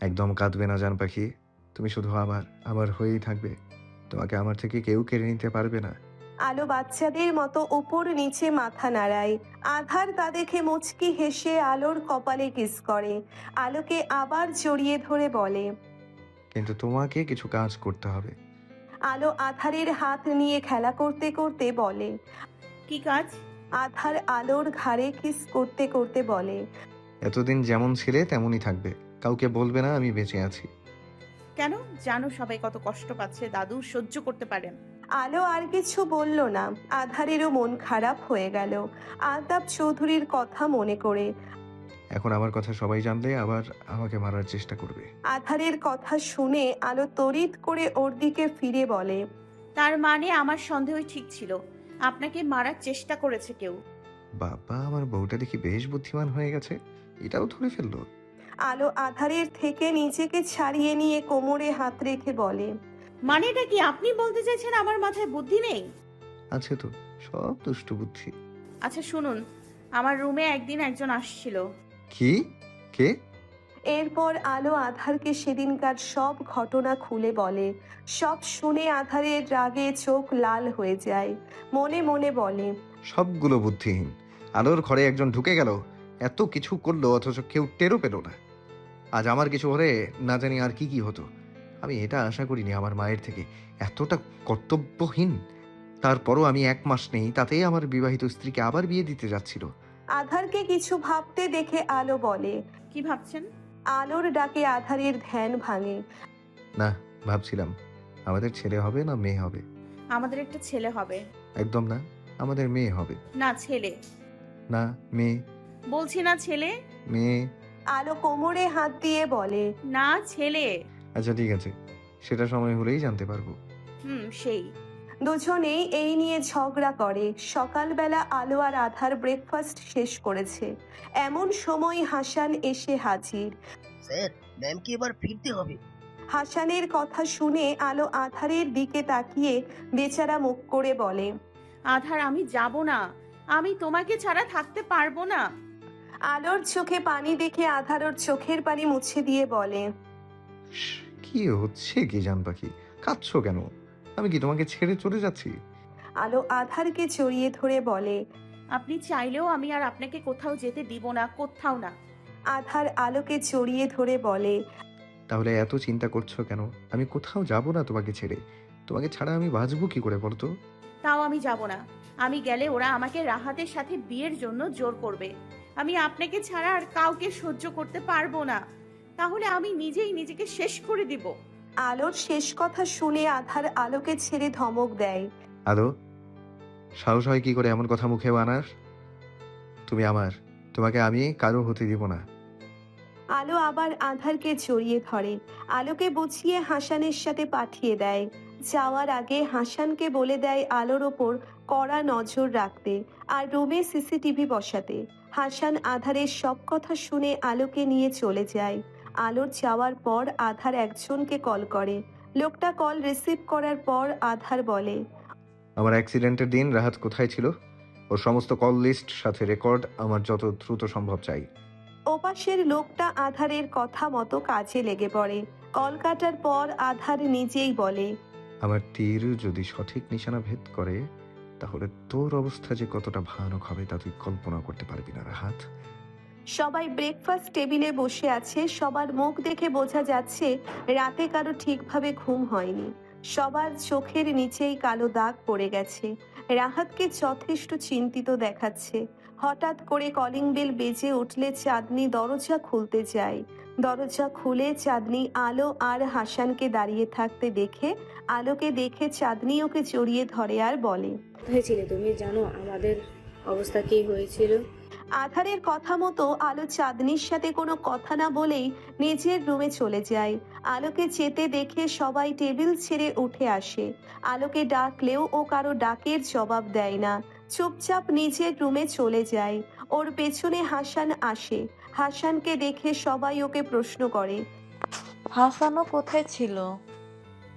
একদম কাঁদবে না জান পাখি। তুমি শুধু আমার আমার হয়েই থাকবে। তোমাকে আমার থেকে কেউ কেড়ে নিতে পারবে না। আলো বাচ্চাদের মতো ওপর নিচে মাথা নাড়ায়। আধার তা দেখে মুচকি হেসে আলোর কপালে কিস করে। আলোকে আবার জড়িয়ে ধরে বলে কিন্তু তোমাকে কিছু কাজ করতে হবে। আলো আধারের হাত নিয়ে খেলা করতে করতে বলে কি কাজ? আধার আলোর ঘাড়ে কিস করতে করতে বলে এতদিন যেমন ছিলে তেমনই থাকবে। কাউকে বলবে না আমি বেঁচে আছি। কেন? জানো সবাই কত কষ্ট পাচ্ছে দাদু সহ্য করতে পারেন আলো আর কিছু বলল না। আধারেরও মন খারাপ হয়ে গেল। আলতাপ চৌধুরীর কথা মনে করে। এখন আমার কথা সবাই জানলে আবার আমাকে মারার চেষ্টা করবে। আধারের কথা শুনে আলো তড়িৎ করে ওর দিকে ফিরে বলে তার মানে আমার সন্দেহই ঠিক ছিল। আপনাকে মারার চেষ্টা করেছে কেউ। বাবা আমার বউটা দেখি বেশ বুদ্ধিমান হয়ে গেছে। এটাও ধরে ফেলল। আলো আধারের থেকে নিজেকে ছাড়িয়ে নিয়ে কোমরে হাত রেখে বলে মানেটা কি আপনি বলতে চাইছেন আমার মাথায় বুদ্ধি নেই? আছে তো সব দুষ্ট বুদ্ধি। আচ্ছা শুনুন আমার রুমে একদিন একজন আসছিল। কি? কে? এরপর আলো আধারকে সেদিনকার সব ঘটনা খুলে বলে সব শুনে আধারের রাগে চোখ লাল হয়ে যায় মনে মনে বলে সবগুলো বুদ্ধিহীন আলোর ঘরে একজন ঢুকে গেল এত কিছু করল অথচ কেউ টেরও পেল না। আজ আমার কিছু হলে না জানি আর কি কি হতো। আমি এটা আশা করিনি আমার মায়ের থেকে। এতটা কর্তব্যহীন। তারপরও আমি এক মাস নেই তাতেই আমার বিবাহিত স্ত্রীকে আবার বিয়ে দিতে যাচ্ছিল। আধারকে কিছু ভাবতে দেখে আলো বলে। কি ভাবছেন? আলোর ডাকে আধারের ধ্যান ভাঙে। না ভাবছিলাম আমাদের ছেলে হবে না মেয়ে হবে? আমাদের একটা ছেলে হবে। একদম না আমাদের মেয়ে হবে। না ছেলে। না মেয়ে। বলছি না ছেলে। মেয়ে। আলো কোমরে হাত দিয়ে বলে না ছেলে। আচ্ছা ঠিক আছে। সেটা সময় হলেই জানতে পারব। হুম সেই। দুজনেই এই নিয়ে ঝগড়া করে। সকালবেলা আলো আর আধার ব্রেকফাস্ট শেষ করেছে। এমন সময় হাসান এসে হাজির। স্যার ম্যামকে এবার ফিরতে হবে। হাসানের কথা শুনে আলো আধারের দিকে তাকিয়ে বেচারা মুখ করে বলে আধার আমি যাব না। আমি তোমাকে ছাড়া থাকতে পারব না। আলোর চোখে পানি দেখে আধার ওর চোখের পানি মুছে দিয়ে বলে কি হচ্ছে কি জান পাখি? কাঁদছো কেন? আমি কি তোমাকে ছেড়ে চলে যাচ্ছি? আলো আধারকে জড়িয়ে ধরে বলে আপনি চাইলেও আমি আর আপনাকে কোথাও যেতে দিব না কোথাও না। আধার আলোকে জড়িয়ে ধরে বলে তাহলে এত চিন্তা করছ কেন? আমি কোথাও যাব না তোমাকে ছেড়ে। তোমাকে ছাড়া আমি বাঁচবো কি করে বলতো? তাও আমি যাব না। আমি গেলে ওরা আমাকে রাহাতের সাথে বিয়ের জন্য জোর করবে। আমি আপনাকে ছাড়া আর কাউকে সহ্য করতে পারব না। তাহলে আমি নিজেই নিজেকে শেষ করে দিব। আলোর শেষ কথা শুনে আধার আলোকে ছেড়ে ধমক দেয়। আলো সাহস হয় কি করে এমন কথা মুখে বানার তুমি আমার তোমাকে আমি কারও হতে দিব না। আলো আবার আধারকে জড়িয়ে ধরে। আলোকে বুঝিয়ে হাসানের সাথে পাঠিয়ে দেয়। যাওয়ার আগে হাসানকে বলে দেয় আলোর ওপর কড়া নজর রাখতে আর রুমে সিসিটিভি বসাতে। হাসান আধারের সব কথা শুনে আলোকে নিয়ে চলে যায়। আলোর যাওয়ার পর আধার একজনকে কল করে। লোকটা কল রিসিভ করার পর আধার বলে আমার অ্যাক্সিডেন্টের দিন রাহাত কোথায় ছিল? ওর সমস্ত কল লিস্ট সাথে রেকর্ড আমার যত দ্রুত সম্ভব চাই। ওপাশের লোকটা আধারের কথা মতো কাজে লেগে পড়ে। কল কাটার পর আধার নিজেই বলে আমার তীর যদি সঠিক নিশানা ভেদ করে তাহলে তোর অবস্থা যে কতটা ভয়ানক হবে তা তুই কল্পনা করতে পারবি না, রাহাত। সবাই ব্রেকফাস্ট টেবিলে বসে আছে, সবার মুখ দেখে বোঝা যাচ্ছে রাতে কারও ঠিকভাবে ঘুম হয়নি। সবার চোখের নিচেই কালো দাগ পড়ে গেছে। রাহাতকে যথেষ্ট চিন্তিত দেখাচ্ছে। হঠাৎ করে কলিং বেল বেজে উঠলে চাঁদনি দরজা খুলতে যায়। দরজা খুলে চাঁদনি আলো আর হাসানকে দাঁড়িয়ে থাকতে দেখে, আলোকে দেখে চাঁদনি ওকে জড়িয়ে ধরে আর বলে হয়েছিলে তুমি জানো আমাদের অবস্থা কি হয়েছিল? আধারের কথা মতো আলো চাঁদনির সাথে কোনো কথা না বলেই নিজের রুমে চলে যায়। আলোকে যেতে দেখে সবাই টেবিল ছেড়ে উঠে আসে। আলোকে ডাকলেও ও কারও ডাকের জবাব দেয় না। চুপচাপ নিজের রুমে চলে যায়। ওর পেছনে হাসান আসে। হাসানকে দেখে সবাই ওকে প্রশ্ন করে। হাসানও কোথায় ছিল?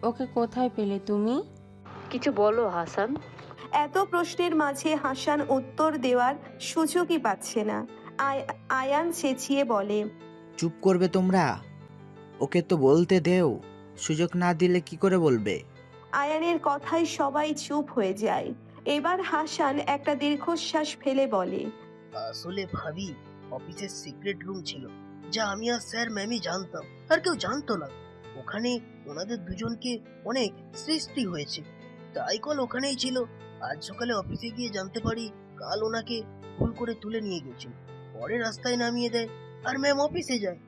ওকে কোথায় পেলে তুমি? কিছু বলো হাসান। এত প্রশ্নের মাঝে হাসান উত্তর দেওয়ার সুযোগই পাচ্ছে না। আয়- আয়ান চেঁচিয়ে বলে চুপ করবে তোমরা? ওকে তো বলতে দেও। সুযোগ না দিলে কি করে বলবে? আয়ানের কথায় সবাই চুপ হয়ে যায়। এবার হাসান একটা দীর্ঘশ্বাস ফেলে বলে আসলে ভাবি অফিসের সিক্রেট রুম ছিল যা আমি আর স্যার ম্যামই জানতাম আর কেউ জানতো না। ওখানে ওনাদের দুজনকে অনেক সৃষ্টি হয়েছে। তাই কল ওখানেই ছিল। আজ সকালে অফিসে গিয়ে জানতে পারি কাল ওনাকে ভুল করে তুলে নিয়ে গেছে পরে রাস্তায় নামিয়ে দেয় আর ম্যাম অফিসে যায়।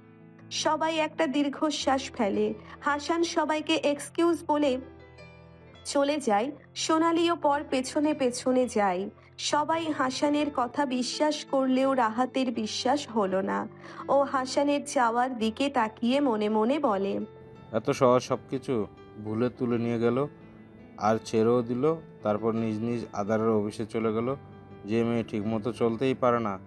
সবাই একটা দীর্ঘশ্বাস ফেলে। হাসান সবাইকে এক্সকিউজ বলে চলে যায়। সোনালিও পর পেছনে পেছনে যায়। সবাই হাসানের কথা বিশ্বাস করলেও রাহাতের বিশ্বাস হলো না। ও হাসানের যাওয়ার দিকে তাকিয়ে মনে মনে বলে এত সহজ সব কিছু ভুলে তুলে নিয়ে গেল? আর ছেড়েও দিল, তারপর নিজ নিজ আধারের অফিসে চলে গেল। যে মেয়ে ঠিকমতো চলতেই পারে না,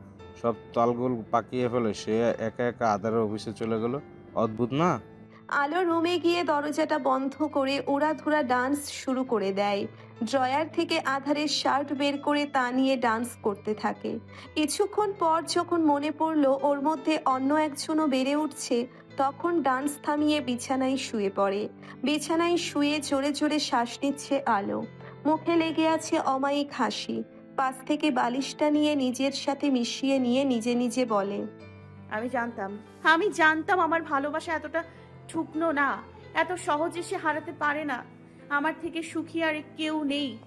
সব তালগোল পাকিয়ে ফেলে, সে একা একা আধারের অফিসে চলে গেল। অদ্ভুত না? আলো রুমে গিয়ে দরজাটা বন্ধ করে উড়াধুরা ডান্স শুরু করে দেয়। ড্রয়ার থেকে আধারের শার্ট বের করে তা নিয়ে ডান্স করতে থাকে। কিছুক্ষণ পর যখন মনে পড়ল ওর মধ্যে অন্য একজনও বেড়ে উঠছে তখন ডান্স থামিয়ে বিছানায় শুয়ে পড়ে। বিছানায় শুয়ে জোরে জোরে শ্বাস নিচ্ছে আলো। মুখে লেগে আছে অমায়িক হাসি। পাশ থেকে বালিশটা নিয়ে নিজের সাথে মিশিয়ে নিয়ে নিজে নিজে বলে আমি জানতাম। আমি জানতাম আমার ভালোবাসা এতটা ঠুকনো না। এত সহজে সে হারাতে পারে না। আমার থেকে সুখী আর কেউ নেই।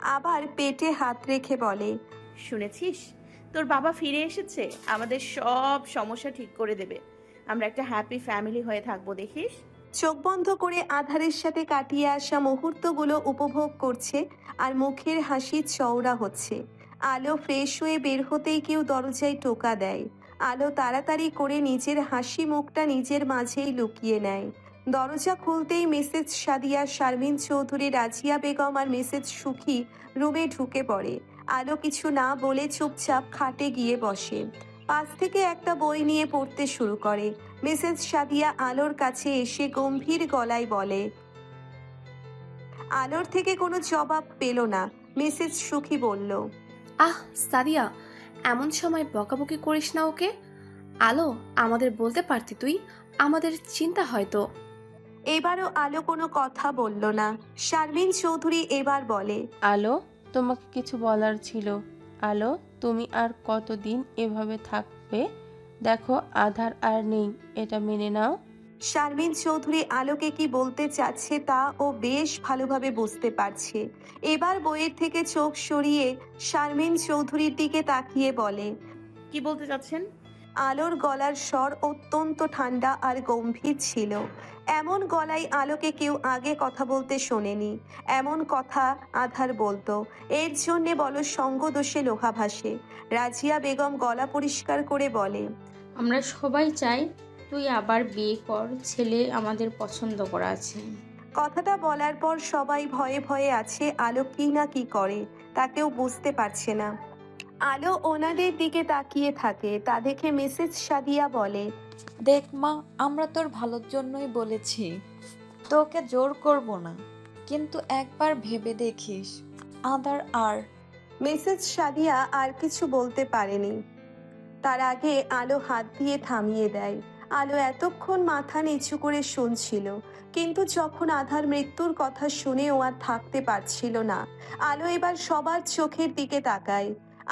আবার পেটে হাত রেখে বলে শুনেছিস? তোর বাবা ফিরে এসেছে। আমাদের সব সমস্যা ঠিক করে দেবে। আমরা একটা হ্যাপি ফ্যামিলি হয়ে থাকব, দেখিস। চোখ বন্ধ করে আধারের সাথে কাটিয়ে আসা মুহূর্তগুলো উপভোগ করছে আর মুখের হাসি চওড়া হচ্ছে। আলো ফ্রেশ হয়ে বের হতেই কেউ দরজায় টোকা দেয়। আলো তাড়াতাড়ি করে নিজের হাসি মুখটা নিজের মাঝেই লুকিয়ে নেয়। দরজা খুলতেই মেসেজ সাদিয়া, শারমিন চৌধুরী, রাজিয়া বেগম আর মেসেজ সুখী রুমে ঢুকে পড়ে। আলো কিছু না বলে চুপচাপ খাটে গিয়ে বসে। পাশ থেকে একটা বই নিয়ে পড়তে শুরু করে। মিসেস সাদিয়া আলোর কাছে এসে গম্ভীর গলায় বলে আলোর থেকে কোনো জবাব পেল না। মিসেস সুখী বলল আহ সাদিয়া এমন সময় বকাবকি করিস না ওকে। আলো আমাদের বলতে পারতি তুই আমাদের চিন্তা হয়তো। এবারও আলো কোনো কথা বলল না। শারমিন চৌধুরী এবার বলে আলো তোমাকে কিছু বলার ছিল। আলো তুমি আর কতদিন এভাবে থাকবে? দেখো আধার আর নেই এটা মেনে নাও। শারমিন চৌধুরী আলোকে কি বলতে চাচ্ছে তা ও বেশ ভালোভাবে বুঝতে পারছে। এবার বইয়ের থেকে চোখ সরিয়ে শারমিন চৌধুরীর দিকে তাকিয়ে বলে কি বলতে চাচ্ছেন? আলোর গলার স্বর অত্যন্ত ঠান্ডা আর গম্ভীর ছিল। এমন গলায় আলোকে কেউ আগে কথা বলতে শোনেনি। এমন কথা আধার বলতো। এর জন্যে বলো সঙ্গ দোষে লোহা ভাসে। রাজিয়া বেগম গলা পরিষ্কার করে বলে আমরা সবাই চাই তুই আবার বিয়ে কর ছেলে আমাদের পছন্দ করা আছে। কথাটা বলার পর সবাই ভয়ে ভয়ে আছে আলো কি না কি করে তা কেউ বুঝতে পারছে না। আলো ওনাদের দিকে তাকিয়ে থাকে। তা দেখে মিসেস সাদিয়া বলে দেখ মা, আমরা তোর ভালোর জন্যই বলেছি। তোকে জোর করব না, কিন্তু একবার ভেবে দেখিস। আদার আর। মিসেস সাদিয়া আর কিছু বলতে পারেনি। তার আগে আলো হাত দিয়ে থামিয়ে দেয়। আলো এতক্ষণ মাথা নিচু করে শুনছিল, কিন্তু যখন আধার মৃত্যুর কথা শুনে ও আর থাকতে পারছিল না, আলো এবার সবার চোখের দিকে তাকায়।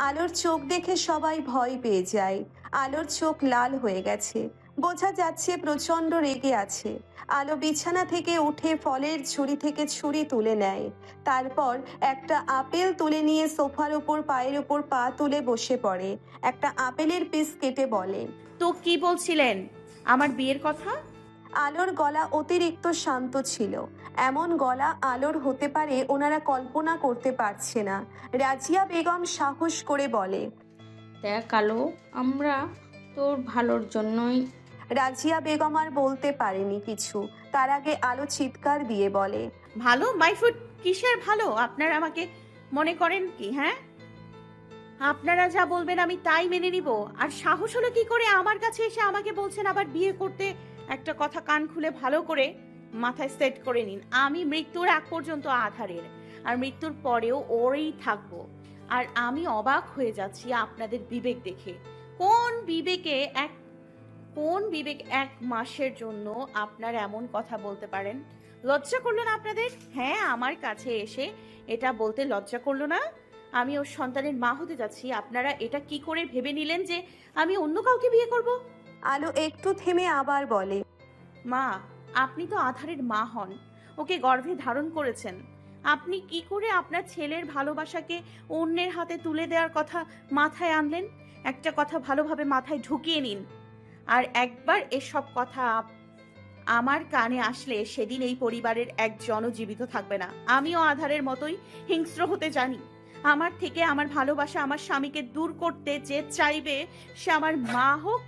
আলোর চোখ দেখে সবাই ভয় পেয়ে যায়। আলোর চোখ লাল হয়ে গেছে। বোঝা যাচ্ছে প্রচণ্ড রেগে আছে। আলো বিছানা থেকে উঠে ফলের ঝুড়ি থেকে ছুরি তুলে নেয়। তারপর একটা আপেল তুলে নিয়ে সোফার ওপর পায়ের ওপর পা তুলে বসে পড়ে। একটা আপেলের পিস কেটে বলে তো কি বলছিলেন? আমার বিয়ের কথা? আলোর গলা অতিরিক্ত শান্ত ছিল। এমন গলা আলোর হতে পারে ওনারা কল্পনা করতে পারছে না। রাজিয়া বেগম সাহস করে বলে দেখ আলো আমরা তোর ভালোর জন্যই রাজিয়া বেগম আর বলতে পারেনি কিছু। তার আগে আলো চিৎকার দিয়ে বলে, ভালো? মাই ফুড কিসের ভালো? আপনারা আমাকে মনে করেন কি হ্যাঁ? আপনারা যা বলবেন আমি তাই মেনে নিব। আর সাহস হলো কি করে আমার কাছে এসে আমাকে বলছেন আবার বিয়ে করতে? একটা কথা কান খুলে ভালো করে মাথায় সেট করে নিন। আমি মৃত্যুর আগ পর্যন্ত আধারের, আর মৃত্যুর পরেও ওরই থাকব। আর আমি অবাক হয়ে যাচ্ছি আপনাদের বিবেক দেখে। কোন বিবেকে এক কোন বিবেক এক মাসের জন্য আপনার এমন কথা বলতে পারেন? লজ্জা করল না আপনাদের? হ্যাঁ আমার কাছে এসে এটা বলতে লজ্জা করল না? আমি ওর সন্তানের মা হতে যাচ্ছি আপনারা এটা কি করে ভেবে নিলেন যে আমি অন্য কাউকে বিয়ে করব? আলো একটু থেমে আবার বলে মা আপনি তো আধারের মা হন ওকে গর্ভে ধারণ করেছেন। আপনি কি করে আপনার ছেলের ভালোবাসাকে অন্যের হাতে তুলে দেওয়ার কথা মাথায় আনলেন? একটা কথা ভালোভাবে মাথায় ঢুকিয়ে নিন। আর একবার এসব কথা আমার কানে আসলে সেদিন এই পরিবারের একজনও জীবিত থাকবে না। আমিও আধারের মতোই হিংস্র হতে জানি। আমার থেকে আমার ভালোবাসা আমার স্বামীকে দূর করতে যে চাইবে, সে আমার মা হোক,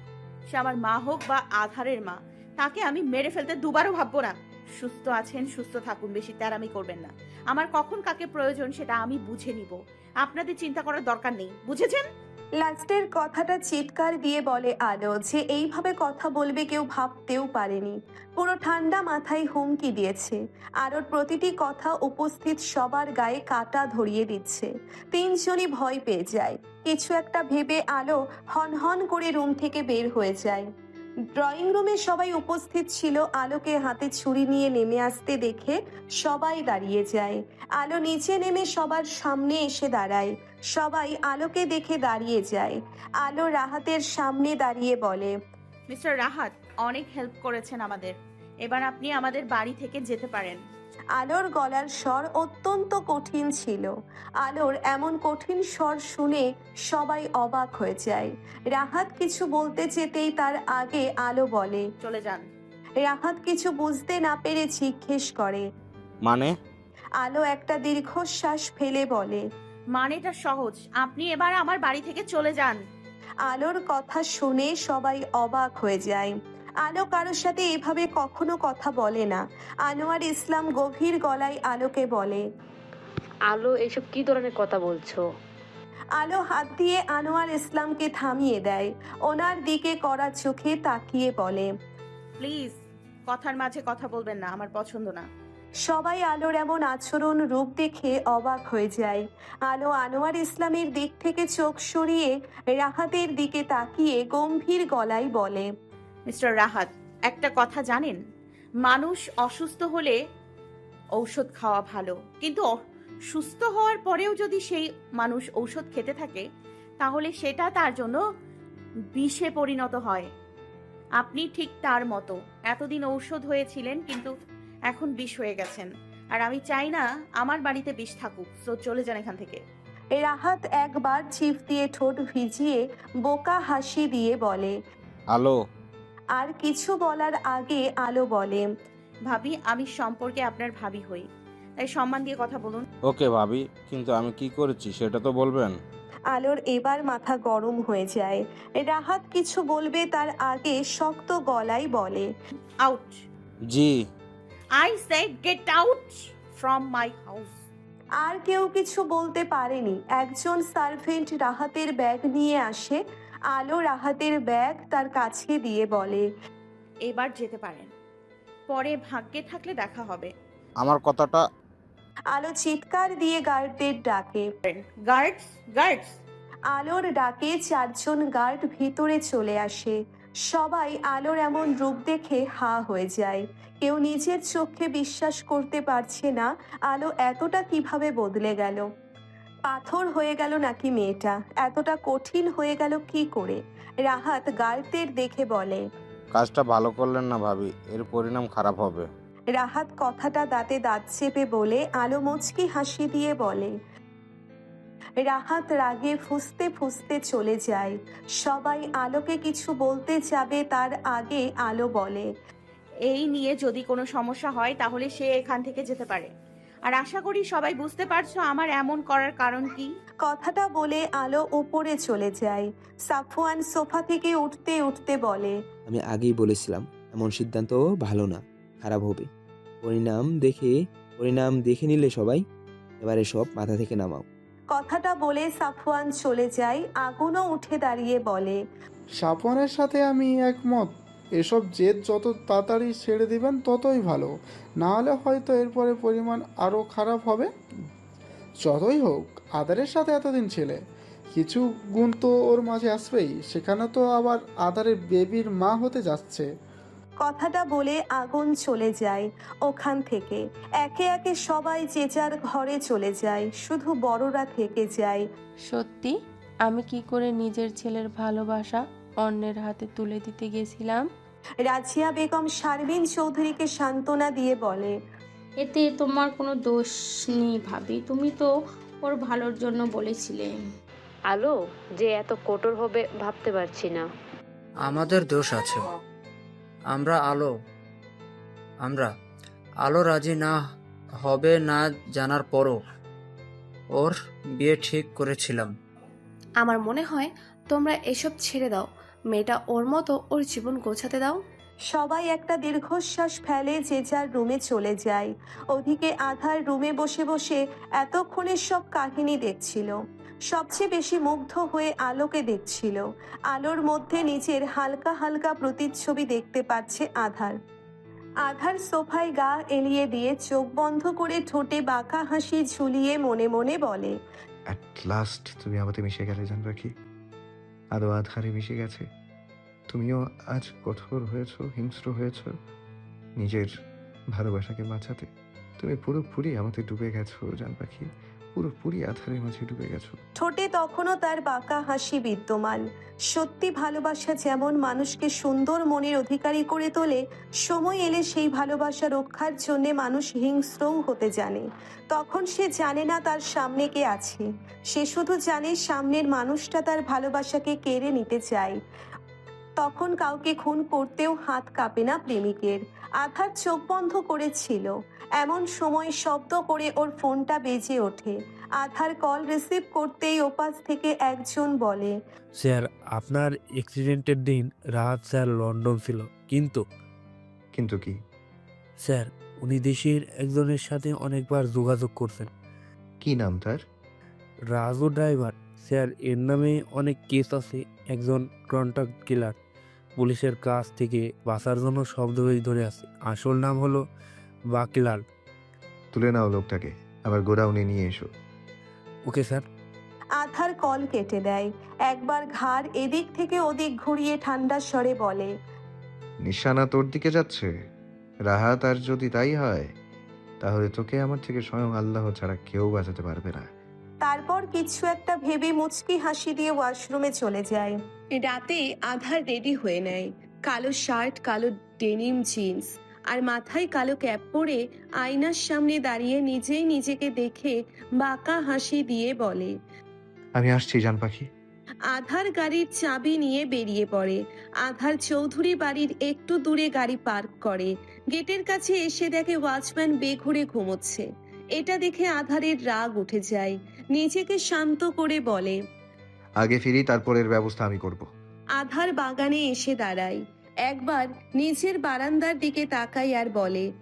সে আমার মা হোক বা আধারের মা, তাকে আমি মেরে ফেলতে দুবারও ভাববো না। সুস্থ আছেন, সুস্থ থাকুন, বেশি তেরামি করবেন না। আমার কখন কাকে প্রয়োজন সেটা আমি বুঝে নিব। আপনাদের চিন্তা করার দরকার নেই, বুঝেছেন? লাস্টের কথাটা চিৎকার দিয়ে বলে আলো যে এইভাবে কথা বলবে কেউ ভাবতেও পারেনি। পুরো ঠান্ডা মাথায় হুমকি দিয়েছে। আরোর প্রতিটি কথা উপস্থিত সবার গায়ে কাটা ধরিয়ে দিচ্ছে। তিনজনই ভয় পেয়ে যায়। কিছু একটা ভেবে আলো হনহন করে রুম থেকে বের হয়ে যায়। ড্রয়িং রুমে সবাই উপস্থিত ছিল। আলোকে হাতে ছুরি নিয়ে নেমে আসতে দেখে সবাই দাঁড়িয়ে যায়। আলো নিচে নেমে সবার সামনে এসে দাঁড়ায়। সবাই আলোকে দেখে দাঁড়িয়ে যায়। আলো রাহাতের সামনে দাঁড়িয়ে বলে, মিস্টার রাহাত, অনেক হেল্প করেছেন আমাদের। এবার আপনি আমাদের বাড়ি থেকে যেতে পারেন। আলোর গলার স্বর অত্যন্ত কঠিন ছিল। আলোর এমন কঠিন স্বর শুনে সবাই অবাক হয়ে যায়। রাহাত কিছু বলতে যেতেই তার আগে আলো বলে চলে যান। রাহাত কিছু বুঝতে না পেরে জিজ্ঞেস করে মানে? আলো একটা দীর্ঘশ্বাস ফেলে বলে মানেটা সহজ আপনি এবার আমার বাড়ি থেকে চলে যান। আলোর কথা শুনে সবাই অবাক হয়ে যায়। আলো কারোর সাথে এভাবে কখনো কথা বলে না। আনোয়ার ইসলাম গভীর গলায় আলোকে বলে আলো এসব কি ধরনের কথা বলছো? আলো হাত দিয়ে আনোয়ার ইসলামকে থামিয়ে দেয়। ওনার দিকে করা চোখে তাকিয়ে বলে প্লিজ কথার মাঝে কথা বলবেন না আমার পছন্দ না। সবাই আলোর এমন আচরণ রূপ দেখে অবাক হয়ে যায়। আলো আনোয়ার ইসলামের দিক থেকে চোখ সরিয়ে রাহাতের দিকে তাকিয়ে গম্ভীর গলায় বলে মিস্টার রাহাত একটা কথা জানেন? মানুষ অসুস্থ হলে ঔষধ খাওয়া ভালো কিন্তু সুস্থ হওয়ার পরেও যদি সেই মানুষ ঔষধ খেতে থাকে তাহলে সেটা তার জন্য বিষে পরিণত হয়। আপনি ঠিক তার মতো। এতদিন ঔষধ হয়েছিলেন কিন্তু এখন বিষ হয়ে গেছেন। আর আমি চাই না আমার বাড়িতে বিষ থাকুক তো চলে যান এখান থেকে। রাহাত একবার চিফ দিয়ে ঠোঁট ভিজিয়ে বোকা হাসি দিয়ে বলে আলো আর কিছু বলার আগে আলো বলে। ভাবি আমি সম্পর্কে আপনার ভাবি হই। তাই সম্মান দিয়ে কথা বলুন। ওকে ভাবি কিন্তু আমি কি করেছি সেটা তো বলবেন। আলোর এবার মাথা গরম হয়ে যায়। রাহাত কিছু বলবে তার আগে শক্ত গলায় বলে। Out G. I said get out from my house আর কেউ কিছু বলতে পারেনি। একজন সার্ভেন্ট রাহাতের ব্যাগ নিয়ে আসে। আলো রাহাতের ব্যাগ তার কাছে দিয়ে বলে এবার যেতে পারেন। পরে ভাগ্যে থাকলে দেখা হবে। আমার কথাটা আলো চিৎকার দিয়ে গার্ডদের ডাকে। Guards guards. আলোর ডাকে চারজন গার্ড ভিতরে চলে আসে। সবাই আলোর এমন রূপ দেখে হা হয়ে যায়। কেউ নিজের চোখে বিশ্বাস করতে পারছে না আলো এতটা কীভাবে বদলে গেল। পাথর হয়ে গেল নাকি মেয়েটা? এতটা কঠিন হয়ে গেল কি করে? রাহাত গার্ডদের দেখে বলে কাজটা ভালো করলেন না ভাবি এর পরিণাম খারাপ হবে। রাহাত কথাটা দাঁতে দাঁত চেপে বলে আলো মুচকি হাসি দিয়ে বলে রাহাত রাগে ফুসতে ফুসতে চলে যায়। সবাই আলোকে কিছু বলতে যাবে তার আগে আলো বলে এই নিয়ে যদি কোনো সমস্যা হয় তাহলে সে এখান থেকে যেতে পারে। আর আশা করি সবাই বুঝতে পারছ আমার এমন করার কারণ কি। কথাটা বলে আলো উপরে চলে যায়। সাফওয়ান সোফা থেকে উঠতে উঠতে বলে আমি আগেই বলেছিলাম এমন সিদ্ধান্ত ভালো না খারাপ হবে। পরিণাম দেখে পরিণাম দেখে নিলে সবাই এবারে সব মাথা থেকে নামাও। কথাটা বলে সাফওয়ান চলে যায় আগুনও উঠে দাঁড়িয়ে বলে সাপনের সাথে আমি একমত। এসব জেদ যত তাড়াতাড়ি ছেড়ে দিবেন ততই ভালো। না হলে হয়তো এরপরে পরিমাণ আরও খারাপ হবে। যতই হোক আদারের সাথে এতদিন ছেলে। কিছু গুণ তো ওর মাঝে আসবেই সেখানে তো আবার আধারের বেবির মা হতে যাচ্ছে। কথাটা বলে আগুন চলে যায় ওখান থেকে। একে একে সবাই যে যার ঘরে চলে যায় শুধু বড়রা থেকে যায়। সত্যি? আমি কি করে নিজের ছেলের ভালোবাসা অন্যের হাতে তুলে দিতে গেছিলাম। রাজিয়া বেগম শারমিন চৌধুরীকে সান্ত্বনা দিয়ে বলে এতে তোমার কোনো দোষ নেই ভাবি তুমি তো ওর ভালোর জন্য বলেছিলে। আলো যে এত কঠোর হবে ভাবতে পারছি না। আমাদের দোষ আছে। আমরা আলো। আমরা আলো রাজি না হবে না জানার পরও ওর বিয়ে ঠিক করেছিলাম। আমার মনে হয় তোমরা এসব ছেড়ে দাও। মেয়েটা ওর মতো ওর জীবন গোছাতে দাও। সবাই একটা দীর্ঘশ্বাস ফেলে যে যার রুমে চলে যায়। ওদিকে আধার রুমে বসে বসে এতক্ষণের সব কাহিনী দেখছিল। সবচেয়ে বেশি মুগ্ধ হয়ে আলোকে দেখছিল। আলোর মধ্যে নিজের হালকা হালকা প্রতিচ্ছবি দেখতে পাচ্ছে আধার। আধার সোফায় গা এলিয়ে দিয়ে চোখ বন্ধ করে ঠোঁটে বাঁকা হাসি ঝুলিয়ে মনে মনে বলে অ্যাট লাস্ট তুমি আমাতে মিশে গেলে জান রাখি আরও আধারে মিশে গেছে। তুমিও আজ কঠোর হয়েছ, হিংস্র হয়েছ নিজের ভালোবাসাকে বাঁচাতে। তুমি পুরোপুরি আমাকে ডুবে গেছো, জান পাখি। পুরোপুরি আধারের মাঝে ডুবে গেছো। ঠোঁটে তখনও তার বাঁকা হাসি বিদ্যমান। সত্যি ভালোবাসা যেমন মানুষকে সুন্দর মনের অধিকারী করে তোলে, সময় এলে সেই ভালোবাসা রক্ষার জন্যে মানুষ হিংস্রও হতে জানে। তখন সে জানে না তার সামনে কে আছে। সে শুধু জানে সামনের মানুষটা তার ভালোবাসাকে কেড়ে নিতে চায়। তখন কাউকে খুন করতেও হাত কাঁপে না প্রেমিকের। আধার চোখ বন্ধ করেছিল। এমন সময় শব্দ করে ওর ফোনটা বেজে ওঠে। আধার কল রিসিভ করতেই ওপাশ থেকে একজন বলে স্যার আপনার অ্যাক্সিডেন্টের দিন রাত স্যার লন্ডন ছিল কিন্তু কিন্তু কি? স্যার উনি দেশের একজনের সাথে অনেকবার যোগাযোগ করছেন। কি নাম তার? রাজু ড্রাইভার। স্যার এর নামে অনেক কেস আছে একজন কন্ট্রাক্ট কিলার পুলিশের কাছ থেকে বাঁচার জন্য শব্দ ধরে আছে আসল নাম হলো বাকিলাল তুলে নাও লোকটাকে আবার গোডাউনে নিয়ে এসো। Okay sir. আধার কল কেটে দেয়। একবার ঘাড় এদিক থেকে ওদিক ঘুরিয়ে ঠান্ডা স্বরে বলে নিশানা তোর দিকে যাচ্ছে? রাহাত আর যদি তাই হয় তাহলে তোকে আমার থেকে স্বয়ং আল্লাহ ছাড়া কেউ বাঁচাতে পারবে না। তারপর কিছু একটা ভেবে মুচকি হাসি দিয়ে ওয়াশরুমে চলে যায়। রাতে আধার রেডি হয়ে নেয়। কালো শার্ট কালো ডেনিম জিন্স। আর মাথায় কালো ক্যাপ পরে আয়নার সামনে দাঁড়িয়ে নিজেই নিজেকে দেখে বাঁকা হাসি দিয়ে বলে আমি আসছি জান পাখি। আধার গাড়ির চাবি নিয়ে বেরিয়ে পড়ে। আধার চৌধুরী বাড়ির একটু দূরে গাড়ি পার্ক করে। গেটের কাছে এসে দেখে ওয়াচম্যান বেঘুরে ঘুমোচ্ছে। এটা দেখে আধারের রাগ উঠে যায়। নিজেকে শান্ত করে বলে আগে ফিরি তারপরের ব্যবস্থা আমি করব। আধার বাগানে এসে দাঁড়ায়। একবার নিজের বারান্দার দিকে তাকাই আর বলে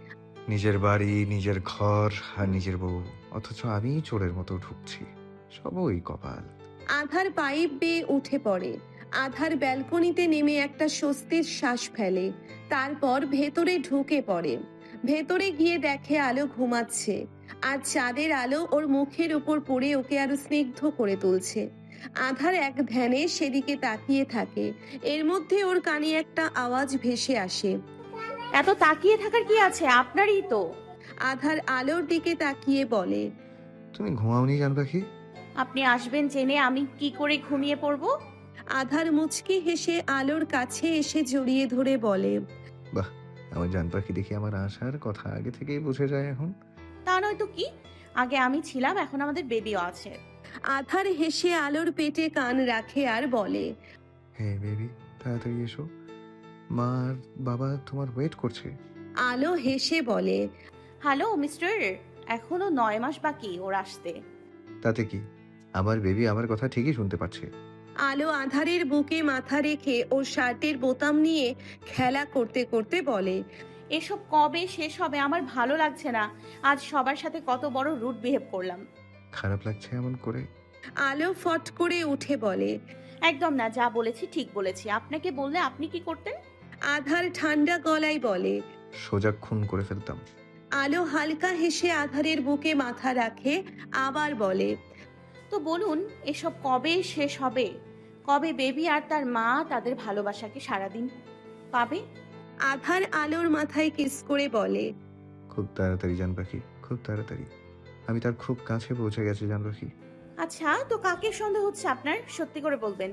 নিজের বাড়ি নিজের ঘর আর নিজের বউ অথচ আমি চোরের মতো ঢুকছি। সবই কপাল। আধার পাইপ বেয়ে উঠে পড়ে। আধার ব্যালকনিতে নেমে একটা স্বস্তির শ্বাস ফেলে। তারপর ভেতরে ঢুকে পড়ে। ভেতরে গিয়ে দেখে আলো ঘুমাচ্ছে। আর চাঁদের আলো ওর মুখের উপর পড়ে ওকে আরও স্নিগ্ধ করে তুলছে। আধার এক ধ্যানে সেদিকে তাকিয়ে থাকে। এর মধ্যে ওর কানে একটা আওয়াজ ভেসে আসে। এত তাকিয়ে থাকার কি আছে? আপনারই তো। আধার আলোর দিকে তাকিয়ে বলে তুমি ঘুমাওনি জান পাখি? আপনি আসবেন জেনে আমি কি করে ঘুমিয়ে পড়ব? আধার মুচকি হেসে আলোর কাছে এসে জড়িয়ে ধরে বলে বাহ আমার জান পাখি দেখি আমার আসার কথা আগে থেকেই বুঝে যায় এখন। তা নয় তো কি? আগে আমি ছিলাম এখন আমাদের বেবিও আছে। আধার হেসে আলোর পেটে কান রাখে আর বলে হ্যাঁ বেবি তাড়াতাড়ি এসো। মা আর বাবা তোমার ওয়েট করছে। আলো হেসে বলে হ্যালো মিস্টার এখনও নয় মাস বাকি ওর আসতে। তাতে কি? আমার বেবি আমার কথা ঠিকই শুনতে পাচ্ছে আলো আধারের বুকে মাথা রেখে ওর শার্টের বোতাম নিয়ে খেলা করতে করতে বলে এসব কবে শেষ হবে আমার ভালো লাগছে না। আজ সবার সাথে কত বড় রুট বিহেভ করলাম। খারাপ লাগছে এমন করে? আলো ফট করে উঠে বলে একদম না যা বলেছি ঠিক বলেছি। আপনাকে বললে আপনি কি করতেন? আধার ঠান্ডা গলায় বলে সোজা খুন করে ফেলতাম। আলো হালকা হেসে আধারের বুকে মাথা রাখে আবার বলে তো বলুন এসব কবে শেষ হবে? কবে বেবি আর তার মা তাদের ভালোবাসাকে সারাদিন পাবে? আধার আলোর মাথায় কিস করে বলে খুব তাড়াতাড়ি জান পাখি খুব তাড়াতাড়ি। আমি তার খুব কাছে পৌঁছে গেছি জান পাখি আচ্ছা তো কাকে সন্দেহ হচ্ছে আপনার? সত্যি করে বলবেন।